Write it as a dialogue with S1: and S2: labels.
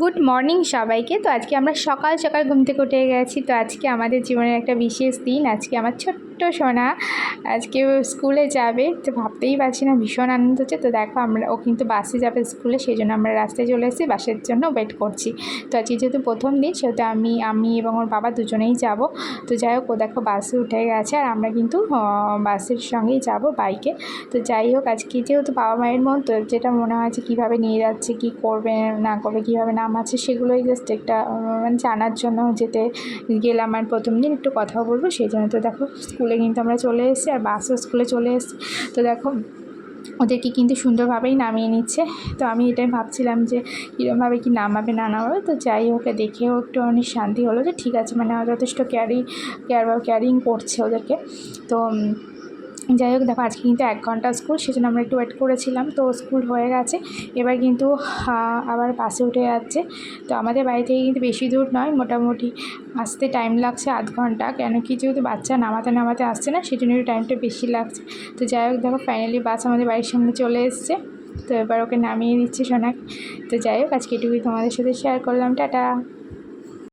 S1: Good morning সবাইকে। তো আজকে আমরা সকাল সকাল ঘুম থেকে উঠে গেছি। তো আজকে আমাদের জীবনের একটা বিশেষ দিন। আজকে আমার ছোট্ট সোনা। আজকে স্কুলে যাবে, তো ভাবতেই পারছি না, ভীষণ আনন্দ হচ্ছে। তো দেখো আমরা, ও কিন্তু বাসে যাবে স্কুলে, সেই জন্য আমরা রাস্তায় চলে এসেছি, বাসের জন্য ওয়েট করছি। তো আজকে যেহেতু প্রথম দিন, সেহেতু আমি আমি এবং ওর বাবা দুজনেই যাব। তো যাই হোক, ও দেখো বাসে উঠে গেছে, আর আমরা কিন্তু বাসের সঙ্গেই যাব বাইকে তো যাই হোক, আজকে যেহেতু বাবা মায়ের মন, তো যেটা মনে হয় যে কীভাবে নিয়ে যাচ্ছে, কী করবে, না করবে, কীভাবে নামাচ্ছে, সেগুলোই জাস্ট একটা মানে জানার জন্য যেতে গেলাম আর প্রথম দিন একটু কথা বলব, সেই জন্য তো দেখো স্কুলে কিন্তু আমরা চলে এসেছি। আর বাসও স্কুলে চলে এসছে। তো দেখো, ওদেরকে কিন্তু সুন্দরভাবেই নামিয়ে নিচ্ছে। তো আমি এটাই ভাবছিলাম যে কীরকমভাবে কি নামাবে, না নামাবে। তো যাই হোক দেখেও একটু অনেক শান্তি হলো যে ঠিক আছে মানে যথেষ্ট ক্যারি কেয়ার ক্যারিং করছে ওদেরকে। তো যাই হোক, দেখো, আজকে কিন্তু এক ঘণ্টা স্কুল, সেজন্য আমরা একটু ওয়েট করেছিলাম, তো স্কুল হয়ে গেছে। এবার কিন্তু আবার বাসে উঠে যাচ্ছে। তো আমাদের বাড়ি থেকে কিন্তু বেশি দূর নয়, মোটামুটি আসতে টাইম লাগছে আধ ঘণ্টা। কেন কি, যেহেতু বাচ্চা নামাতে নামাতে আসছে না সেই জন্য একটু টাইমটা বেশি লাগছে। তো যাই হোক, দেখো ফাইনালি বাস আমাদের বাড়ির সামনে চলে এসছে। তো এবার ওকে নামিয়ে দিচ্ছে সোনাকে। তো যাই হোক, আজকে এটুকুই তোমাদের সাথে শেয়ার করলাম। টাটা!